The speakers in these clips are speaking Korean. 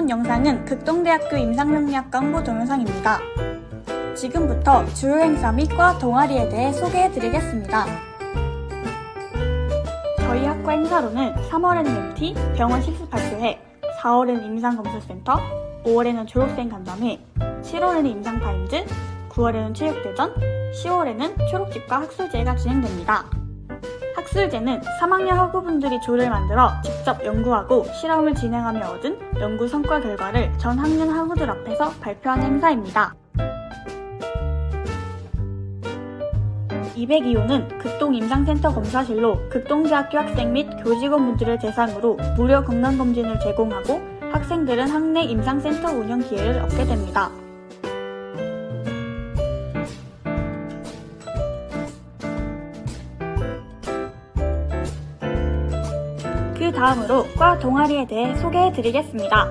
본 영상은 극동대학교 임상명리학과 홍보 동영상입니다. 지금부터 주요 행사 및 과 동아리에 대해 소개해 드리겠습니다. 저희 학과 행사로는 3월에는 MT, 병원 식습발표회, 4월에는 임상검사센터, 5월에는 졸업생 간담회, 7월에는 임상타임즈, 9월에는 체육대전, 10월에는 초록집과 학술제가 진행됩니다. 학술제는 3학년 학우분들이 조를 만들어 직접 연구하고 실험을 진행하며 얻은 연구 성과 결과를 전 학년 학우들 앞에서 발표하는 행사입니다. 202호는 극동 임상센터 검사실로 극동대학교 학생 및 교직원분들을 대상으로 무료 건강검진을 제공하고 학생들은 학내 임상센터 운영 기회를 얻게 됩니다. 그 다음으로 과 동아리에 대해 소개해 드리겠습니다.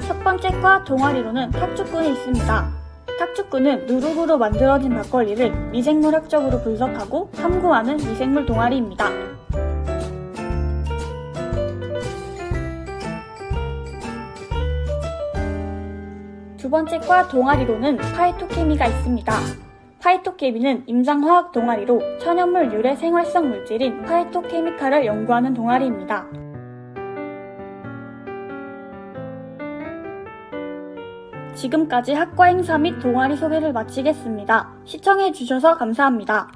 첫 번째 과 동아리로는 탁축군이 있습니다. 탁축군은 누룩으로 만들어진 막걸리를 미생물학적으로 분석하고 탐구하는 미생물 동아리입니다. 두 번째 과 동아리로는 파이토케미가 있습니다. 파이토케미는 임상화학 동아리로 천연물 유래 생활성 물질인 파이토케미칼을 연구하는 동아리입니다. 지금까지 학과 행사 및 동아리 소개를 마치겠습니다. 시청해주셔서 감사합니다.